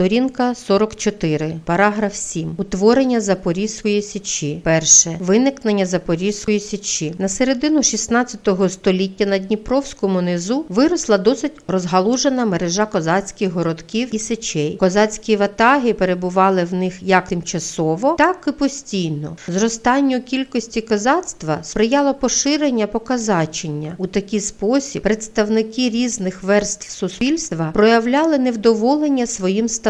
Сторінка 44, параграф 7. Утворення Запорізької січі. Перше. Виникнення Запорізької січі. На середину 16 століття на Дніпровському низу виросла досить розгалужена мережа козацьких городків і сечей. Козацькі ватаги перебували в них як тимчасово, так і постійно. Зростанню кількості козацтва сприяло поширення показачення. У такий спосіб представники різних верств суспільства проявляли невдоволення своїм становищем.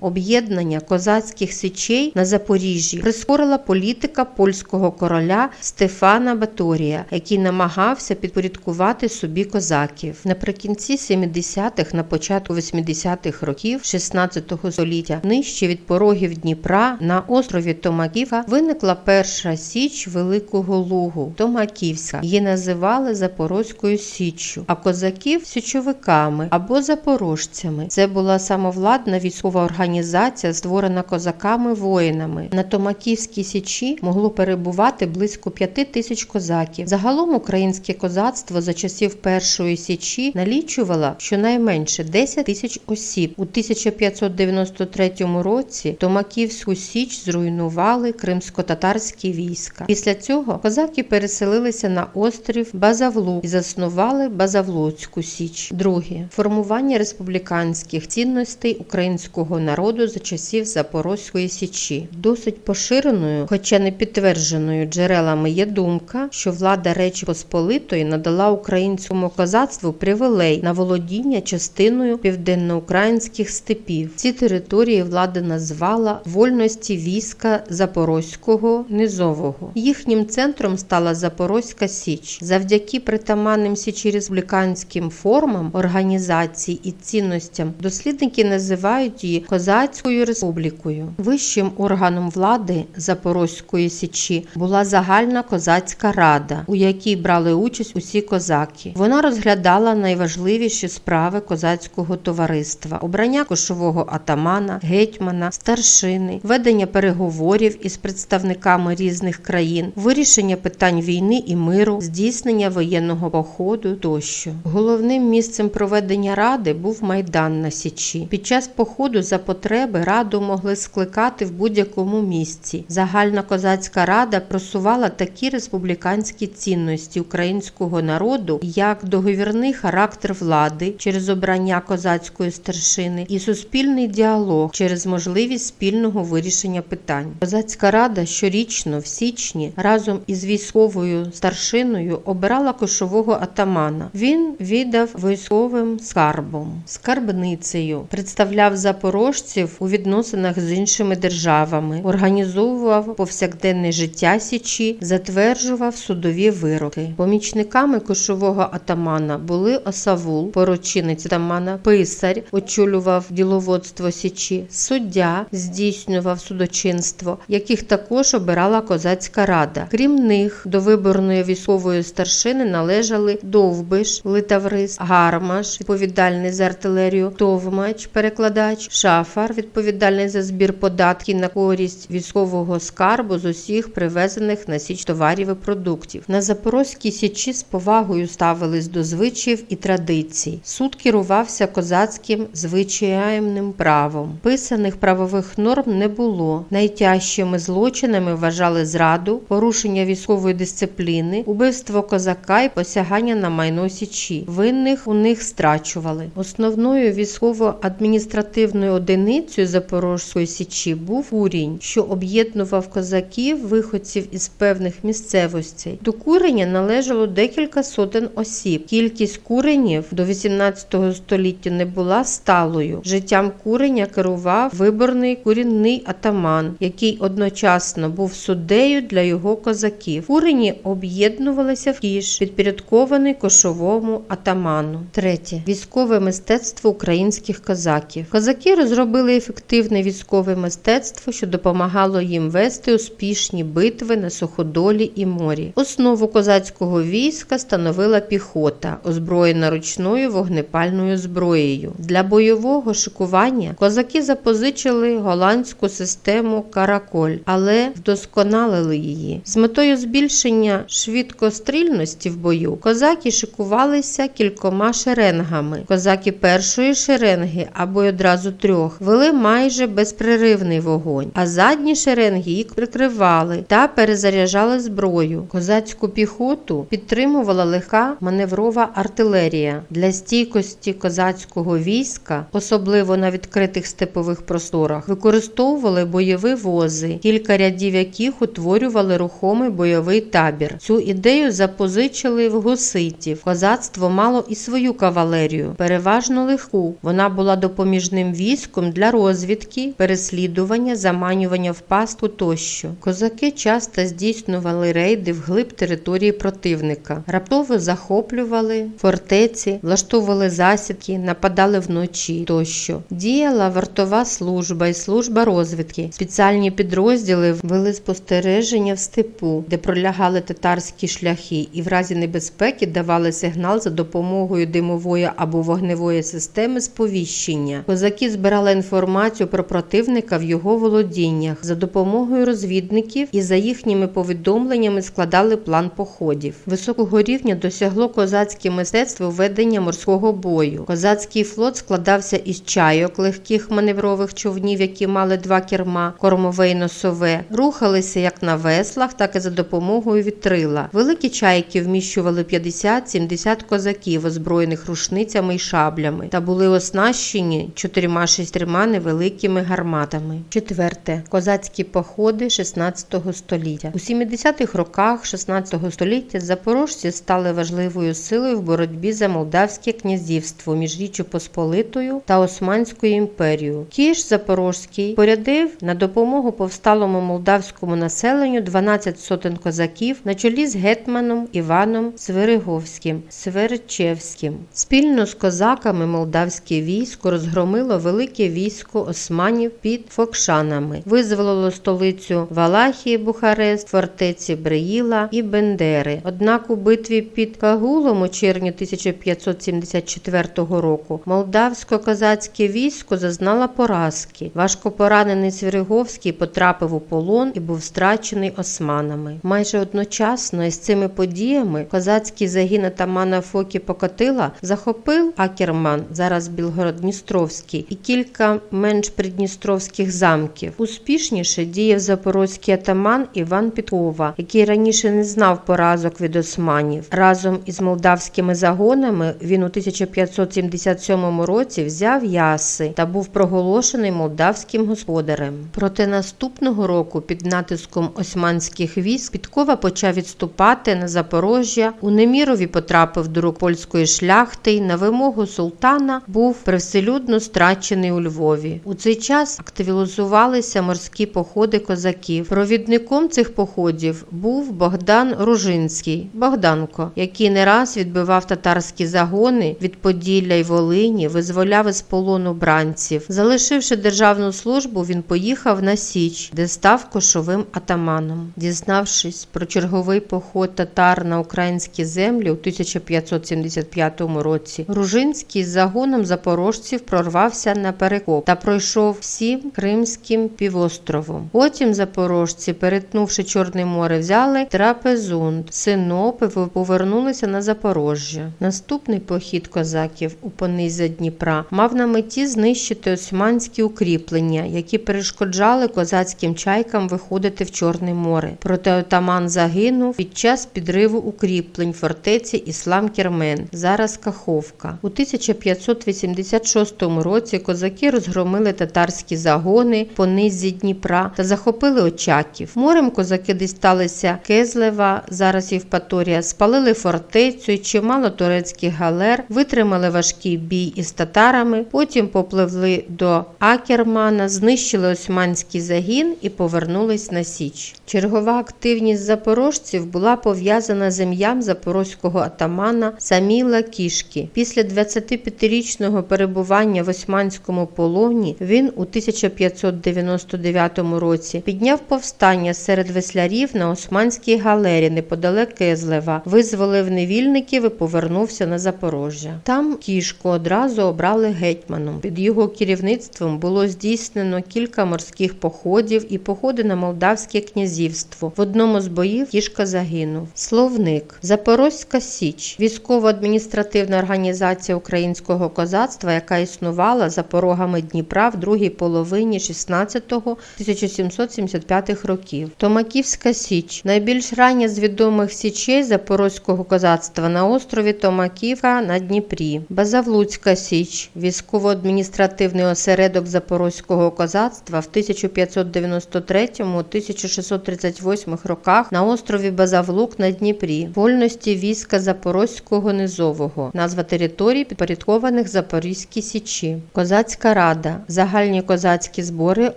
Об'єднання козацьких січей на Запоріжжі прискорила політика польського короля Стефана Баторія, який намагався підпорядкувати собі козаків. Наприкінці 70-х, на початку 80-х років 16-го століття, нижче від порогів Дніпра на острові Томаківка виникла перша січ Великого Лугу Томаківська. Її називали Запорозькою Січчю, а козаків січовиками або запорожцями. Це була самовладна військова організація, створена козаками-воїнами. На Томаківській січі могло перебувати близько п'яти тисяч козаків. Загалом українське козацтво за часів першої січі налічувало щонайменше 10 тисяч осіб. У 1593 році Томаківську січ зруйнували кримсько-татарські війська. Після цього козаки переселилися на острів Базавлу і заснували Базавлуцьку січ. Друге формування республіканських цінностей українського народу за часів Запорозької січі. Досить поширеною, хоча не підтвердженою джерелами, є думка, що влада Речі Посполитої надала українському козацтву привілей на володіння частиною південноукраїнських степів. Ці території влада назвала вольності війська Запорозького низового. Їхнім центром стала Запорозька Січ. Завдяки притаманним січі республіканським формам організації і цінностям дослідники називають її Козацькою республікою. Вищим органом влади Запорозької січі була загальна козацька рада, у якій брали участь усі козаки. Вона розглядала найважливіші справи козацького товариства: обрання кошового атамана, гетьмана, старшини, ведення переговорів із представниками різних країн, вирішення питань війни і миру, здійснення воєнного походу тощо. Головним місцем проведення ради був майдан на Січі. Під час походу за потреби раду могли скликати в будь-якому місці. Загальна козацька рада просувала такі республіканські цінності українського народу, як договірний характер влади через обрання козацької старшини і суспільний діалог через можливість спільного вирішення питань. Козацька рада щорічно в січні разом із військовою старшиною обирала кошового атамана. Він віддав військовим скарбом, скарбницею, представляв запорожців у відносинах з іншими державами, організовував повсякденне життя січі, затверджував судові вироки. Помічниками кошового атамана були осавул, поручинець атамана, писар, очолював діловодство січі, суддя здійснював судочинство, яких також обирала козацька рада. Крім них, до виборної військової старшини належали Довбиш, Литаврис, Гармаш, відповідальний за артилерію, Товмач, перекладач, Шафар, відповідальний за збір податків на користь військового скарбу з усіх привезених на січ товарів і продуктів. На Запорозькій січі з повагою ставились до звичаїв і традицій. Суд керувався козацьким звичайним правом. Писаних правових норм не було. Найтяжчими злочинами вважали зраду, порушення військової дисципліни, убивство козака і посягання на майно січі. Винних у них страчували. Основною військово-адміністративною одиницею Запорозької січі був урінь, що об'єднував козаків, виходців із певних місцевостей. До курення належало декілька сотень осіб. Кількість куренів до 18 століття не була сталою. Життям куреня керував виборний курінний атаман, який одночасно був суддею для його козаків. Курені об'єднувалися в кіш, підпорядкований кошовому атаману. Третє військове мистецтво українських козаків. Козаки розробили ефективне військове мистецтво, що допомагало їм вести успішні битви на суходолі і морі. Основу козацького війська становила піхота, озброєна ручною вогнепальною зброєю. Для бойового шикування козаки запозичили голландську систему караколь, але вдосконалили її. З метою збільшення швидкострільності в бою козаки шикувалися кількома шеренгами. Козаки першої шеренги або одразу трьох, вели майже безпреривний вогонь, а задні шеренги їх прикривали та перезаряджали зброю. Козацьку піхоту підтримувала легка маневрова артилерія для стійкості козацького війська, особливо на відкритих степових просторах, використовували бойові вози, кілька рядів яких утворювали рухомий бойовий табір. Цю ідею запозичили в гуситів. Козацтво мало і свою кавалерію, переважно легку. Вона була допоміжним військом для розвідки, переслідування, заманювання в пастку тощо. Козаки часто здійснювали рейди вглиб території противника, раптово захоплювали фортеці, влаштовували засідки, нападали вночі тощо. Діяла вартова служба і служба розвідки. Спеціальні підрозділи вели спостереження в степу, де пролягали татарські шляхи, і в разі небезпеки давали сигнал за допомогою димової або вогневої системи сповіщення. Козаки збирали інформацію про противника в його володіннях за допомогою розвідників і за їхніми повідомленнями складали план походів. Високого рівня досягло козацьке мистецтво ведення морського бою. Козацький флот складався із чайок, легких маневрових човнів, які мали два керма, кормове і носове, рухалися як на веслах, так і за допомогою вітрила. Великі чайки вміщували 50-70 козаків, озброєних рушницями й шаблями, та були оснащені чотирма шестрма невеликими гарматами. Четверте козацькі походи 16 століття. У 70-х роках 16 століття запорожці стали важливою силою в боротьбі за Молдавське князівство між Річчю Посполитою та Османською імперією. Кіш Запорозький порядив на допомогу повсталому молдавському населенню 12 сотень козаків на чолі з гетманом Іваном Свириговським Сверчевським. Спільно з козаками молдавське військо розгромило велике військо османів під Фокшанами, визволило столицю Валахії, Бухарест, фортеці Бреїла і Бендери. Однак у битві під Кагулом у червні 1574 року молдавсько-козацьке військо зазнало поразки. Важко поранений Свириговський потрапив у полон і був страчений османами. Майже одночасно із цими подіями козацький загін атамана Фокі Покотила захопив Акерман, зараз Білгород-Дністровський, і кілька менш придністровських замків. Успішніше діяв запорозький атаман Іван Підкова, який раніше не знав поразок від османів. Разом із молдавськими загонами він у 1577 році взяв яси та був проголошений молдавським господарем. Проте наступного року під натиском османських військ Підкова почав відступати на Запорожжя. У Немірові потрапив до рук польської шляхти. й На вимогу султана був привселюдно страчений у Львові. У цей час активізувалися морські походи козаків. Провідником цих походів був Богдан Ружинський, Богданко, який не раз відбивав татарські загони від Поділля й Волині, визволяв із полону бранців. Залишивши державну службу, він поїхав на Січ, де став кошовим атаманом. Дізнавшись про черговий поход татар на українські землі у 1575 році, Ружинський з загоном запорожців прорвався на перекоп та пройшов всім Кримським півостровом. Потім запорожці, перетнувши Чорне море, взяли Трапезунд, Синоп і повернулися на Запорожжя. Наступний похід козаків у понизя Дніпра мав на меті знищити османські укріплення, які перешкоджали козацьким чайкам виходити в Чорне море. Проте отаман загинув під час підриву укріплень фортеці Іслам Кермен, зараз Каховка. У 1586 році козаки розгромили татарські загони по низі Дніпра та захопили Очаків. Морем козаки дісталися Кезлева, зараз Євпаторія, спалили фортецю і чимало турецьких галер, витримали важкий бій із татарами, потім попливли до Акермана, знищили османський загін і повернулись на Січ. Чергова активність запорожців була пов'язана з ім'ям запорозького атамана Саміла Кішки. Після 25-річного перебування в османському полоні він у 1599 році підняв повстання серед веслярів на османській галері неподалек Кезлева, визволив невільників і повернувся на Запорожжя. Там кішку одразу обрали гетьманом. Під його керівництвом було здійснено кілька морських походів і походи на Молдавське князівство. В одному з боїв кішка загинув. Словник Запорозька Січ, військово-адміністративна організація українського козацтва, яка існувала перебувала за порогами Дніпра в другій половині 16-1775 років. Томаківська Січ найбільш рання з відомих січей запорозького козацтва на острові Томаківка на Дніпрі. Базавлуцька Січ військово-адміністративний осередок запорозького козацтва в 1593-1638 роках на острові Базавлук на Дніпрі. Вольності війська Запорозького низового. Назва територій підпорядкованих Запорізькій Січі. Козацька рада. Загальні козацькі збори.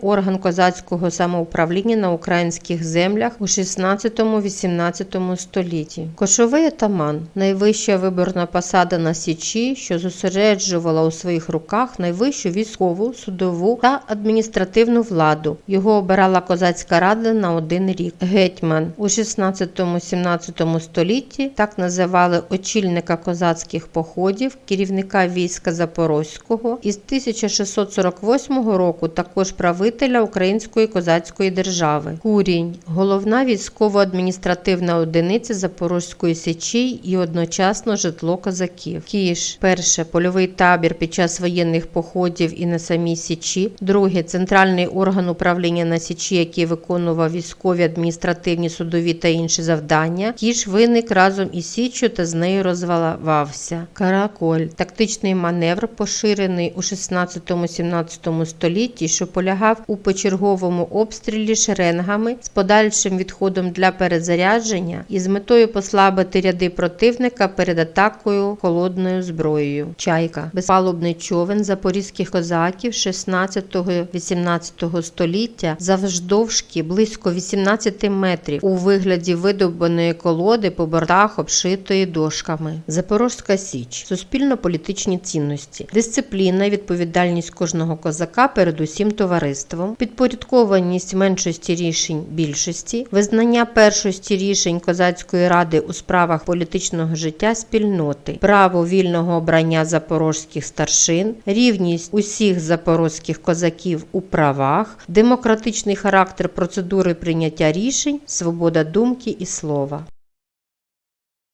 Орган козацького самоуправління на українських землях у 16-18 столітті. Кошовий атаман найвища виборна посада на Січі, що зосереджувала у своїх руках найвищу військову, судову та адміністративну владу. Його обирала козацька рада на один рік. Гетьман у 16-17 столітті так називали очільника козацьких походів, керівника війська Запорозького із 1648 року також правителя Української козацької держави. Курінь головна військово-адміністративна одиниця Запорозької січі і одночасно житло козаків. Кіш перше польовий табір під час воєнних походів і на самій січі. Друге центральний орган управління на січі, який виконував військові, адміністративні, судові та інші завдання. Кіш виник разом із січчю та з нею розвивався. Караколь тактичний маневр, поширений у 16-17 столітті, що полягав у почерговому обстрілі шеренгами з подальшим відходом для перезарядження і з метою послабити ряди противника перед атакою холодною зброєю. Чайка безпалубний човен запорізьких козаків 16-18 століття завждовжки близько 18 метрів у вигляді видобаної колоди по бортах обшитої дошками. Запорозька січ суспільно-політичні цінності, дисципліна, і відповідальність кожного козака перед усім товариством, підпорядкованість меншості рішень більшості, визнання першості рішень козацької ради у справах політичного життя спільноти, право вільного обрання запорозьких старшин, рівність усіх запорозьких козаків у правах, демократичний характер процедури прийняття рішень, свобода думки і слова.